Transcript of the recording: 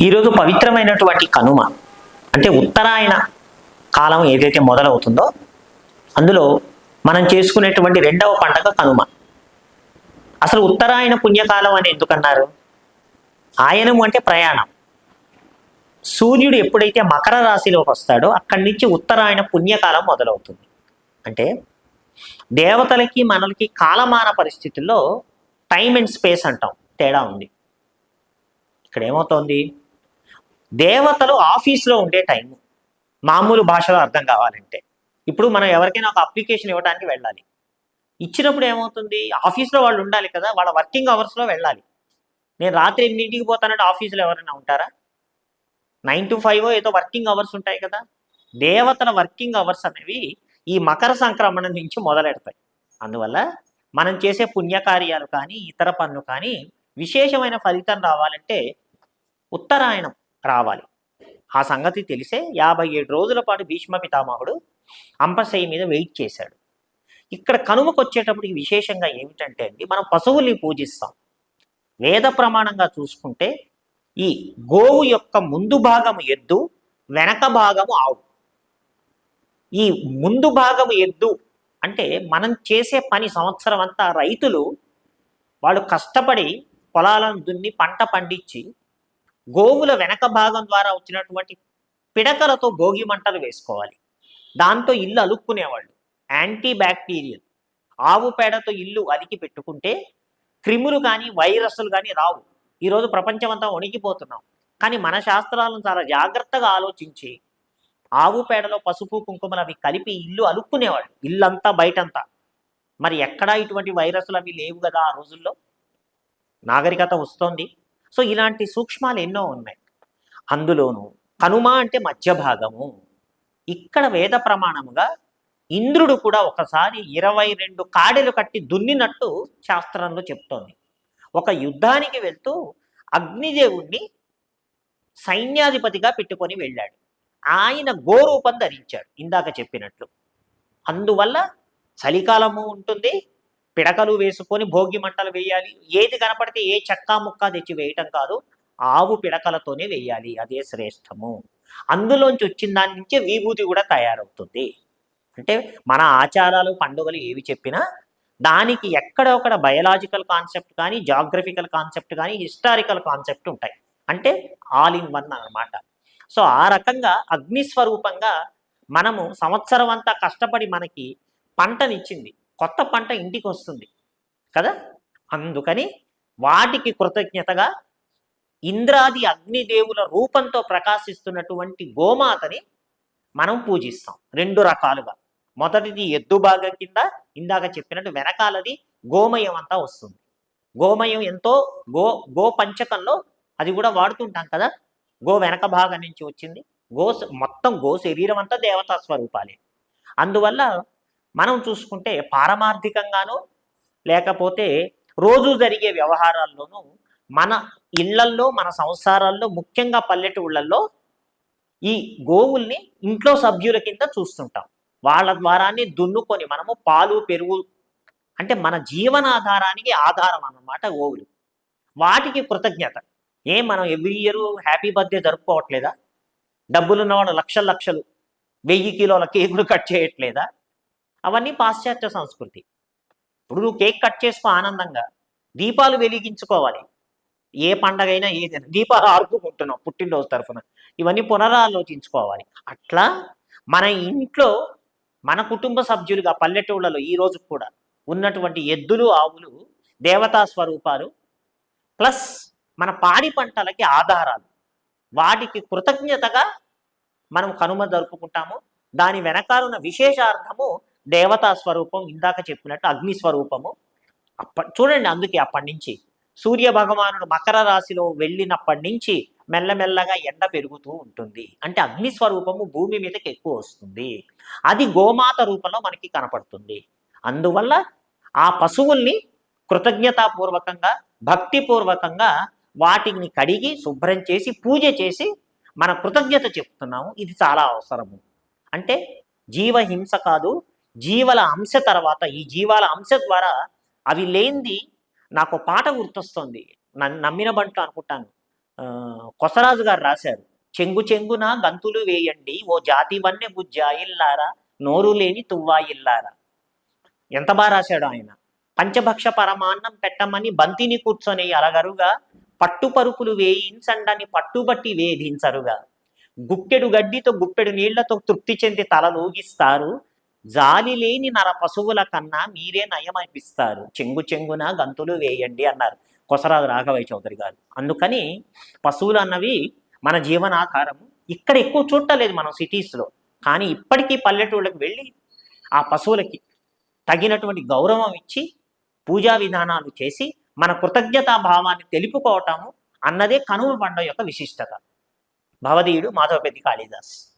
ఈరోజు పవిత్రమైనటువంటి కనుమ అంటే ఉత్తరాయణ కాలం ఏదైతే మొదలవుతుందో అందులో మనం చేసుకునేటువంటి రెండవ పండగ కనుమ. అసలు ఉత్తరాయణ పుణ్యకాలం అని ఎందుకన్నారు? ఆయనము అంటే ప్రయాణం. సూర్యుడు ఎప్పుడైతే మకర రాశిలోకి వస్తాడో అక్కడి నుంచి ఉత్తరాయణ పుణ్యకాలం మొదలవుతుంది. అంటే దేవతలకి మనలకి కాలమాన పరిస్థితుల్లో టైం అండ్ స్పేస్ అంటాం తేడా ఉంది. ఇక్కడ ఏమవుతోంది దేవతలు ఆఫీస్లో ఉండే టైం మామూలు భాషలో అర్థం కావాలంటే. ఇప్పుడు మనం ఎవరికైనా ఒక అప్లికేషన్ ఇవ్వడానికి వెళ్ళాలి. ఇచ్చినప్పుడు ఏమవుతుంది? ఆఫీస్లో వాళ్ళు ఉండాలి కదా వాళ్ళ వర్కింగ్ అవర్స్లో వెళ్ళాలి. నేను రాత్రి ఎన్నింటికి పోతానంటే ఆఫీసులో ఎవరైనా ఉంటారా? నైన్ టు ఫైవ్ ఏదో వర్కింగ్ అవర్స్ ఉంటాయి కదా. దేవతల వర్కింగ్ అవర్స్ అనేవి ఈ మకర సంక్రమణ నుంచి మొదలెడతాయి. అందువల్ల మనం చేసే పుణ్యకార్యాలు కానీ ఇతర పనులు కానీ విశేషమైన ఫలితం రావాలంటే ఉత్తరాయణం. రావాలి. ఆ సంగతి తెలిసే యాభై ఏడు రోజుల పాటు భీష్మ పితామహుడు అంపశయ్య మీద వెయిట్ చేశాడు. ఇక్కడ కనుమకొచ్చేటప్పటికి విశేషంగా ఏమిటంటే అండి మనం పశువుల్ని పూజిస్తాం. వేద ప్రమాణంగా చూసుకుంటే ఈ గోవు యొక్క ముందు భాగము ఎద్దు వెనక భాగము ఆవు. ఈ ముందు భాగము ఎద్దు అంటే మనం చేసే పని సంవత్సరం అంతా రైతులు వాళ్ళు కష్టపడి పొలాలను దున్ని పంట పండించి గోవుల వెనక భాగం ద్వారా వచ్చినటువంటి పిడకలతో భోగి మంటలు వేసుకోవాలి. దాంతో ఇల్లు అలుక్కునేవాళ్ళు. యాంటీ బ్యాక్టీరియల్ ఆవు పేడతో ఇల్లు అలికి పెట్టుకుంటే క్రిములు కానీ వైరస్లు కానీ రావు. ఈరోజు ప్రపంచం అంతా వణికిపోతున్నాం. కానీ మన శాస్త్రాలను చాలా జాగ్రత్తగా ఆలోచించి ఆవు పేడలో పసుపు కుంకుమలు అవి కలిపి ఇల్లు అలుక్కునేవాళ్ళు. ఇల్లంతా బయటంతా. మరి ఎక్కడా ఇటువంటి వైరస్లు అవి లేవు కదా ఆ రోజుల్లో? నాగరికత వస్తోంది. సో ఇలాంటి సూక్ష్మాలు ఎన్నో ఉన్నాయి. అందులోనూ కనుమ అంటే మధ్య భాగము. ఇక్కడ వేద ప్రమాణముగా ఇంద్రుడు కూడా ఒకసారి ఇరవై రెండు కాడెలు కట్టి దున్నినట్టు శాస్త్రంలో చెప్తోంది. ఒక యుద్ధానికి వెళ్తూ అగ్నిదేవుణ్ణి సైన్యాధిపతిగా పెట్టుకొని వెళ్ళాడు. ఆయన గోరూపం ధరించాడు ఇందాక చెప్పినట్లు. అందువల్ల చలికాలము ఉంటుంది పిడకలు వేసుకొని భోగి మంటలు వేయాలి. ఏది కనపడితే ఏ చెక్కా ముక్క తెచ్చి వేయటం కాదు ఆవు పిడకలతోనే వేయాలి. అదే శ్రేష్టము. అందులోంచి వచ్చిన దాని నుంచే విభూతి కూడా తయారవుతుంది. అంటే మన ఆచారాలు పండుగలు ఏవి చెప్పినా దానికి ఎక్కడ ఒకడ బయలాజికల్ కాన్సెప్ట్ కానీ జాగ్రఫికల్ కాన్సెప్ట్ కానీ హిస్టారికల్ కాన్సెప్ట్ ఉంటాయి. అంటే ఆల్ ఇన్ వన్ అన్నమాట. సో ఆ రకంగా అగ్నిస్వరూపంగా మనము సంవత్సరం అంతా కష్టపడి మనకి పంటనిచ్చింది. కొత్త పంట ఇంటికి వస్తుంది కదా? అందుకని వాటికి కృతజ్ఞతగా ఇంద్రాది అగ్నిదేవుల రూపంతో ప్రకాశిస్తున్నటువంటి గోమాతని మనం పూజిస్తాం. రెండు రకాలుగా. మొదటిది ఎద్దు భాగం కింద ఇందాక చెప్పినట్టు వెనకాలది గోమయం అంతా వస్తుంది. గోమయం ఎంతో గో గో పంచకంలో అది కూడా వాడుతుంటాం కదా? గో వెనక భాగం నుంచి వచ్చింది. గో మొత్తం గో శరీరం అంతా దేవతా స్వరూపాలే. అందువల్ల మనం చూసుకుంటే పారమార్థికంగానూ లేకపోతే రోజు జరిగే వ్యవహారాల్లోనూ మన ఇళ్ళల్లో మన సంసారాల్లో ముఖ్యంగా పల్లెటూళ్ళల్లో ఈ గోవుల్ని ఇంట్లో సభ్యుల కింద చూస్తుంటాం. వాళ్ళ ద్వారానే దున్నుకొని మనము పాలు పెరుగు అంటే మన జీవనాధారానికి ఆధారం అన్నమాట గోవులు. వాటికి కృతజ్ఞత. ఏం మనం ఎవ్రీ ఇయర్ హ్యాపీ బర్త్డే జరుపుకోవట్లేదా? డబ్బులున్నవాడు లక్షలు లక్షలు వెయ్యి కిలోల కేకులు కట్ చేయట్లేదా? అవన్నీ పాశ్చాత్య సంస్కృతి. ఇప్పుడు నువ్వు కేక్ కట్ చేసుకో ఆనందంగా. దీపాలు వెలిగించుకోవాలి. ఏ పండగైనా ఏదైనా దీపాలు ఆర్పుకుంటున్నాం పుట్టినరోజు తరఫున. ఇవన్నీ పునరాలోచించుకోవాలి. అట్లా మన ఇంట్లో మన కుటుంబ సభ్యులుగా పల్లెటూళ్ళలో ఈ రోజు కూడా ఉన్నటువంటి ఎద్దులు ఆవులు దేవతా స్వరూపాలు ప్లస్ మన పాడి పంటలకి ఆధారాలు. వాటికి కృతజ్ఞతగా మనం కనుమ జరుపుకుంటాము. దాని వెనకాలన్న విశేషార్థము దేవతా స్వరూపం ఇందాక చెప్పినట్టు అగ్ని స్వరూపము. అప్ప చూడండి అందుకే అప్పటి నుంచి. సూర్య భగవానుడు మకర రాశిలో వెళ్ళినప్పటి నుంచి మెల్లమెల్లగా ఎండ పెరుగుతూ ఉంటుంది. అంటే అగ్ని స్వరూపము భూమి మీదకి ఎక్కువ వస్తుంది. అది గోమాత రూపంలో మనకి కనపడుతుంది. అందువల్ల ఆ పశువుల్ని కృతజ్ఞతాపూర్వకంగా భక్తిపూర్వకంగా వాటిని కడిగి శుభ్రం చేసి పూజ చేసి మన కృతజ్ఞత చెప్తున్నాము. ఇది చాలా అవసరము. అంటే జీవహింస కాదు జీవల అంశ తర్వాత ఈ జీవాల అంశ ద్వారా అవి లేనిది నాకు పాట గుర్తొస్తుంది. నన్ను నమ్మిన బంట్లు అనుకుంటాను. ఆ, కొసరాజు గారు రాశారు. చెంగు చెంగున గంతులు వేయండి ఓ జాతి వన్నె గుజ్జా ఇల్లారా నోరు లేని తువ్వా ఇల్లారా. ఎంత బాగా రాశాడు ఆయన. పంచభక్ష పరమాన్నం పెట్టమని బంతిని కూర్చొని అలగరుగా పట్టు పరుపులు వేయించండని పట్టుబట్టి వేధించరుగా. గుక్కెడు గడ్డితో గుప్పెడు నీళ్ళతో తృప్తి చెంది తలలూగిస్తారు జాలి లేని నర పశువుల కన్నా మీరే నయమనిపిస్తారు. చెంగు చెంగున గంతులు వేయండి అన్నారు కొసరాజు రాఘవయ్య చౌదరి గారు. అందుకని పశువులు అన్నవి మన జీవనాధారము. ఇక్కడ ఎక్కువ చూడలేదు మనం సిటీస్లో కానీ ఇప్పటికీ పల్లెటూళ్ళకి వెళ్ళి ఆ పశువులకి తగినటువంటి గౌరవం ఇచ్చి పూజా విధానాలు చేసి మన కృతజ్ఞతా భావాన్ని తెలుపుకోవటము అన్నదే కనుమ పండుగ యొక్క విశిష్టత. భవదీయుడు మాధవపతి కాళిదాస్.